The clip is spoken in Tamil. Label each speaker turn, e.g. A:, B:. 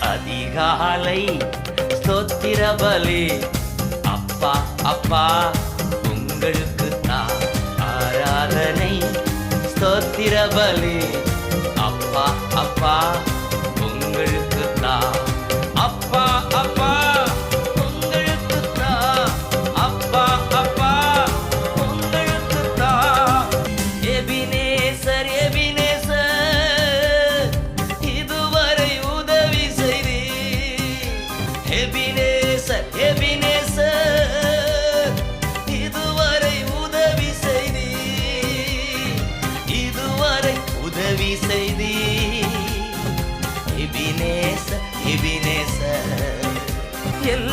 A: அதிகாலை ஸ்தோத்திரபலி. அப்பா அப்பா உங்களுக்கு தான் ஆராதனை ஸ்தோத்திரபலி. அப்பா அப்பா எபினேசர் எபினேசர் இதுவரை உதவி செய்தி இதுவரை உதவி செய்தி எபினேசர் எபினேசர் எல்